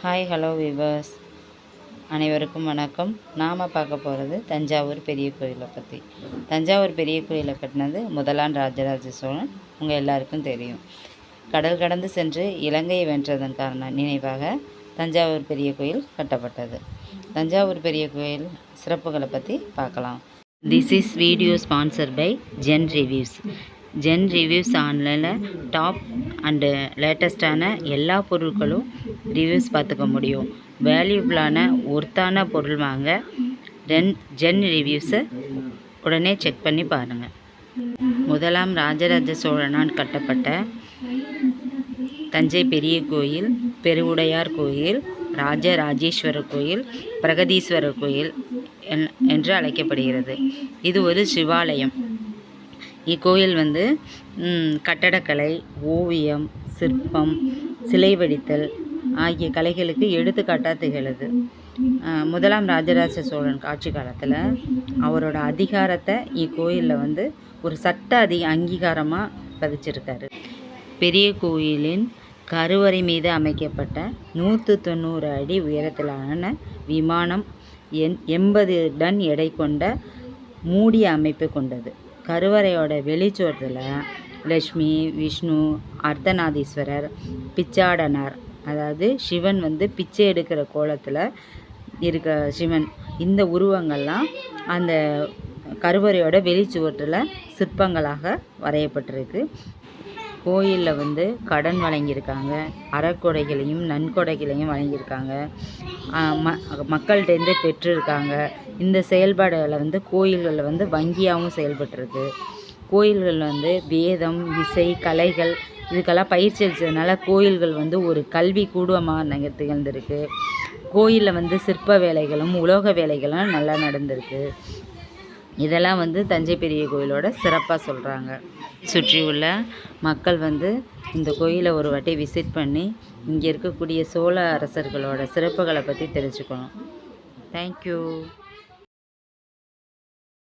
Hi hello viewers அனைவருக்கும் வணக்கம். நாம் பார்க்க போகிறது தஞ்சாவூர் பெரிய கோயிலை பற்றி தஞ்சாவூர் பெரிய கோயிலை கட்டினது முதலாம் ராஜராஜ சோழன். உங்கள் எல்லாருக்கும் தெரியும். கடல் கடந்து சென்று இலங்கையை வென்றதன் காரண நினைவாக தஞ்சாவூர் பெரிய கோயில் கட்டப்பட்டது. தஞ்சாவூர் பெரிய கோயில் சிறப்புகளை பற்றி பார்க்கலாம். This is video sponsor by Zen reviews Zen reviews ஆன்லைனில் டாப் அண்டு லேட்டஸ்டான எல்லா பொருட்களும் ரிவ்யூஸ் பார்த்துக்க முடியும். வேல்யூபிளான ஒர்த்தான பொருள் வாங்க. ரென் ஜென் ரிவ்யூஸை உடனே செக் பண்ணி பாருங்கள் முதலாம் ராஜராஜ சோழனால் கட்டப்பட்ட தஞ்சை பெரிய கோயில் பெருவுடையார் கோயில் ராஜராஜேஸ்வரர் கோயில் பிரகதீஸ்வரர் கோயில் என்- என்று அழைக்கப்படுகிறது. இது ஒரு சிவாலயம். இக்கோயில் வந்து கட்டடக்கலை ஓவியம் சிற்பம் சிலை வடித்தல் ஆகிய கலைகளுக்கு எடுத்துக்காட்டாக திகழுது. முதலாம் ராஜராஜ சோழன் ஆட்சி காலத்தில் அவரோட அதிகாரத்தை இக்கோயிலில் வந்து ஒரு சட்ட அதி அங்கீகாரமாக பதிச்சிருக்காரு. பெரிய கோயிலின் கருவறை மீது அமைக்கப்பட்ட நூற்று தொண்ணூறு அடி உயரத்திலான விமானம் எண் எண்பது டன் எடை கொண்ட மூடிய அமைப்பு கொண்டது. கருவறையோட வெளிச்சுவத்தில் லக்ஷ்மி விஷ்ணு அர்த்தநாதீஸ்வரர் பிச்சாடனார் அதாவது சிவன் வந்து பிச்சை எடுக்கிற கோலத்தில் இருக்க சிவன். இந்த உருவங்கள்லாம் அந்த கருவறையோட வெளிச்சுவற்றில் சிற்பங்களாக வரையப்பட்டிருக்கு. கோயிலில் வந்து கடன் வழங்கியிருக்காங்க. அறக்கொடைகளையும் நன்கொடைகளையும் வழங்கியிருக்காங்க. ம மக்கள்கிட்டேருந்து பெற்றிருக்காங்க. இந்த செயல்பாடுகளை வந்து கோயில்களில் வந்து வங்கியாகவும் செயல்பட்டுருக்கு. கோயில்கள் வந்து வேதம் இசை கலைகள் இதுக்கெல்லாம் பயிற்சி அளித்ததுனால கோயில்கள் வந்து ஒரு கல்வி கூடமாக திகழ்ந்திருக்கு. கோயிலில் வந்து சிற்ப வேலைகளும் உலோக வேலைகளும் நல்லா நடந்திருக்கு. இதெல்லாம் வந்து தஞ்சை பெரிய கோயிலோட சிறப்பாக சொல்கிறாங்க சுற்றியுள்ள மக்கள் வந்து இந்த கோயிலை ஒரு வாட்டி விசிட் பண்ணி இங்கே இருக்கக்கூடிய சோழ அரசர்களோட சிறப்புகளை பற்றி தெரிஞ்சுக்கணும். தேங்க்யூ